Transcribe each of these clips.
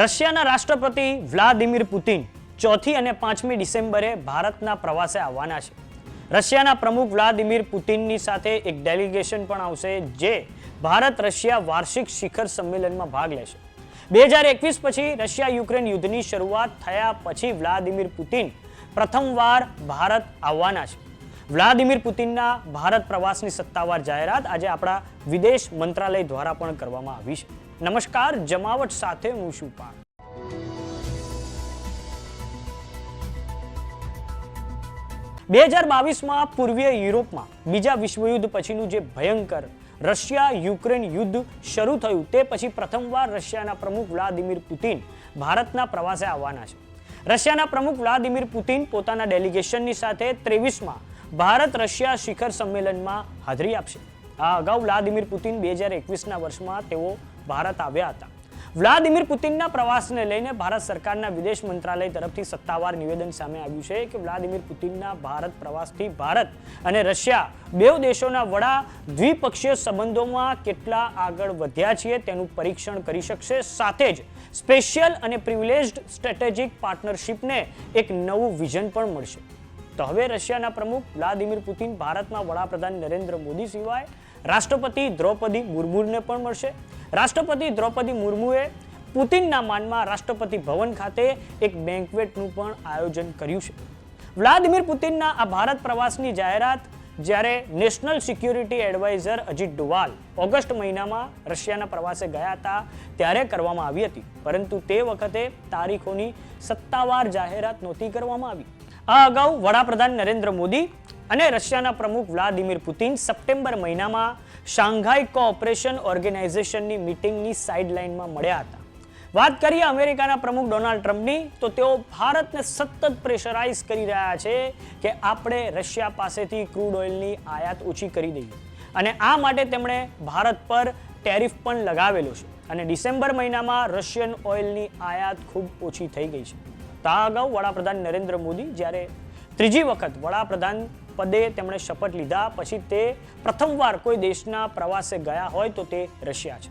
રશિયાના રાષ્ટ્રપતિ Vladimir Putin ચોથી અને પાંચમી ડિસેમ્બરે ભારતના પ્રવાસે આવવાના છે. રશિયાના પ્રમુખ વ્લાદિમીર પુતિનની સાથે એક ડેલિગેશન પણ આવશે જે ભારત રશિયા વાર્ષિક શિખર સંમેલનમાં ભાગ લેશે. બે હજાર એકવીસ પછી રશિયા યુક્રેન યુદ્ધની શરૂઆત થયા પછી વ્લાદિમીર પુતિન પ્રથમવાર ભારત આવવાના છે. વ્લાદિમીર પુતિનના ભારત પ્રવાસની સત્તાવાર જાહેરાત આજે આપણા વિદેશ મંત્રાલય દ્વારા પણ કરવામાં આવી છે. નમસ્કાર, જમાવટ સાથે હું શું પાક બે હજાર બાવીસમાં પૂર્વીય યુરોપમાં બીજા વિશ્વયુદ્ધ પછીનું જે ભયંકર રશિયા યુક્રેન યુદ્ધ શરૂ થયું તે પછી પ્રથમવાર રશિયાના પ્રમુખ વ્લાદિમીર પુતિન ભારતના પ્રવાસે આવવાના છે. રશિયાના પ્રમુખ વ્લાદિમીર પુતિન પોતાના ડેલિગેશનની સાથે ત્રેવીસમાં ભારત રશિયા શિખર સંમેલનમાં હાજરી આપશે. આ અગાઉ વ્લાદિમીર પુતિન બે હજાર એકવીસના વર્ષમાં તેઓ ભારત આવ્યા હતા. વ્લાદિમીર પુતિનના પ્રવાસને લઈને ભારત સરકારના વિદેશ મંત્રાલય તરફથી સત્તાવાર નિવેદન સામે આવ્યું છે કે વ્લાદિમીર પુતિનના ભારત પ્રવાસથી ભારત અને રશિયા બે દેશોના વડા દ્વિપક્ષીય સંબંધોમાં કેટલા આગળ વધ્યા છીએ તેનું પરીક્ષણ કરી શકશે. સાથે જ સ્પેશિયલ અને પ્રિવિલેજ્ડ સ્ટ્રેટેજિક પાર્ટનરશિપને એક નવું વિઝન પણ મળશે. તો હવે રશિયાના પ્રમુખ વ્લાદિમીર પુતિન ભારતના વડાપ્રધાન નરેન્દ્ર મોદી સિવાય રાષ્ટ્રપતિ દ્રૌપદી મુર્મુને પણ મળશે. રાષ્ટ્રપતિ દ્રૌપદી મુર્મુએ પુતિનના માનમાં રાષ્ટ્રપતિ ભવન ખાતે એક બેન્કવેટનું પણ આયોજન કર્યું છે. વ્લાદિમીર પુતિનના આ ભારત પ્રવાસની જાહેરાત જ્યારે national security adviser Ajit Doval August મહિનામાં રશિયાના પ્રવાસે ગયા હતા ત્યારે કરવામાં આવી હતી. પરંતુ તે વખતે તારીખોની સત્તાવાર જાહેરાત નહોતી કરવામાં આવી. આ અગાઉ વડાપ્રધાન નરેન્દ્ર મોદી અને રશિયાના પ્રમુખ વ્લાદિમીર પુતિન સપ્ટેમ્બર મહિનામાં શાંઘાઈ કોઓપરેશન ઓર્ગેનાઇઝેશનની મિટિંગની સાઇડલાઇનમાં મળ્યા હતા. વાત કરીએ અમેરિકાના પ્રમુખ ડોનાલ્ડ ટ્રમ્પની, તો તેઓ ભારતને સતત પ્રેશરાઇઝ કરી રહ્યા છે કે આપણે રશિયા પાસેથી ક્રૂડ ઓઇલની આયાત ઓછી કરી દઈએ. અને આ માટે તેમણે ભારત પર ટેરિફ પણ લગાવેલો છે. અને ડિસેમ્બર મહિનામાં રશિયન ઓઇલની આયાત ખૂબ ઓછી થઈ ગઈ છે. તો અગાઉ વડાપ્રધાન નરેન્દ્ર મોદી જ્યારે ત્રીજી વખત વડાપ્રધાન પદે તેમણે શપથ લીધા, પછી તે પ્રથમવાર કોઈ દેશના પ્રવાસે ગયા હોય તો તે રશિયા છે.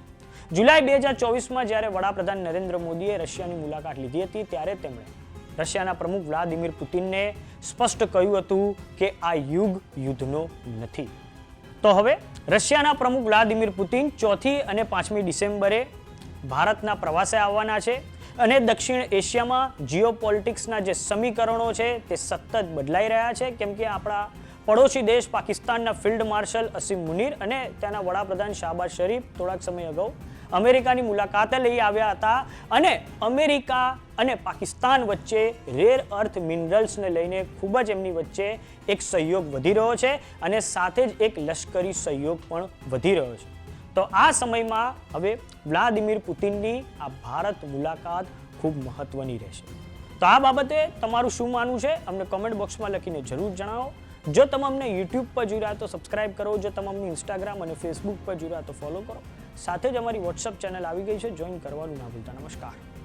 જુલાઈ બે હજાર ચોવીસમાં જ્યારે વડાપ્રધાન નરેન્દ્ર મોદીએ રશિયાની મુલાકાત લીધી હતી, ત્યારે તેમણે રશિયાના પ્રમુખ વ્લાદિમીર પુતિનને સ્પષ્ટ કહ્યું હતું કે આ યુગ યુદ્ધનો નથી. તો હવે રશિયાના પ્રમુખ વ્લાદિમીર પુતિન ચોથી અને પાંચમી ડિસેમ્બરે ભારતના પ્રવાસે આવવાના છે. અને દક્ષિણ એશિયામાં જીઓપોલિટિક્સના જે સમીકરણો છે તે સતત બદલાઈ રહ્યા છે. કેમ કે આપણા પડોશી દેશ પાકિસ્તાનના ફિલ્ડ માર્શલ અસીમ મુનીર અને ત્યાંના વડાપ્રધાન શાહબાઝ શરીફ થોડાક સમય અગાઉ અમેરિકાની મુલાકાતે લઈ આવ્યા હતા અને અમેરિકા અને પાકિસ્તાન વચ્ચે રેર અર્થ મિનરલ્સને લઈને ખૂબ જ એમની વચ્ચે એક સહયોગ વધી રહ્યો છે અને સાથે જ એક લશ્કરી સહયોગ પણ વધી રહ્યો છે. તો આ સમયમાં હવે વ્લાદિમીર પુતિનની આ ભારત મુલાકાત ખૂબ મહત્વની રહેશે. તો આ બાબતે તમારું શું માનવું છે? અમને કમેન્ટ બોક્સમાં લખીને જરૂર જણાવો. જો તમે અમને યુટ્યુબ પર જોઈ તો સબસ્ક્રાઇબ કરો. જો તમે અમને ઇન્સ્ટાગ્રામ અને ફેસબુક પર જોઈ તો ફોલો કરો. સાથે જ અમારી વોટ્સઅપ ચેનલ આવી ગઈ છે. જોઈન કરવાનું ના ભૂલતા. નમસ્કાર.